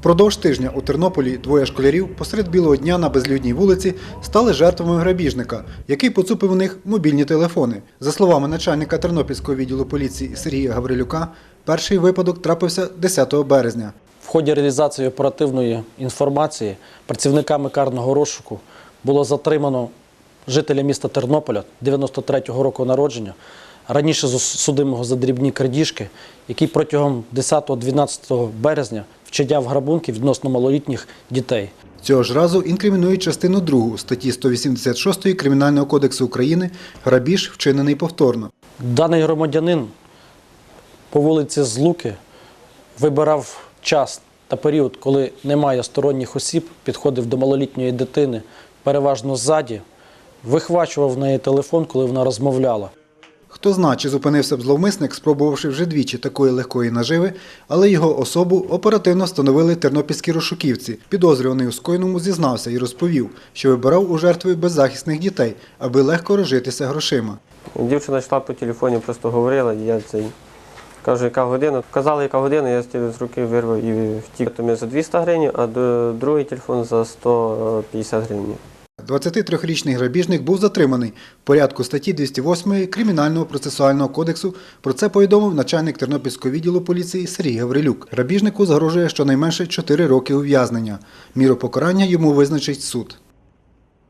Впродовж тижня у Тернополі двоє школярів посеред білого дня на безлюдній вулиці стали жертвами грабіжника, який поцупив у них мобільні телефони. За словами начальника Тернопільського відділу поліції Сергія Гаврилюка, перший випадок трапився 10 березня. В ході реалізації оперативної інформації працівниками карного розшуку було затримано жителя міста Тернополя 93-го року народження, раніше судимого за дрібні крадіжки, який протягом 10-12 березня вчиняв грабунки відносно малолітніх дітей. Цього ж разу інкримінують частину 2 статті 186 Кримінального кодексу України грабіж, вчинений повторно. Даний громадянин по вулиці Злуки вибирав час та період, коли немає сторонніх осіб, підходив до малолітньої дитини, переважно ззаді, вихвачував в неї телефон, коли вона розмовляла. Хто зна, чи зупинився б зловмисник, спробувавши вже двічі такої легкої наживи, але його особу оперативно встановили тернопільські розшуківці. Підозрюваний у скоєному зізнався і розповів, що вибирав у жертви беззахисних дітей, аби легко розжитися грошима. Дівчина йшла по телефоні, просто говорила, і я цей. Кажу, яка година. Казали, яка година, я з руки вирвав і втік. То ми за 200 гривень, а другий телефон за 150 гривень. 23-річний грабіжник був затриманий в порядку статті 208 Кримінального процесуального кодексу. Про це повідомив начальник Тернопільського відділу поліції Сергій Гаврилюк. Грабіжнику загрожує щонайменше 4 роки ув'язнення. Міру покарання йому визначить суд.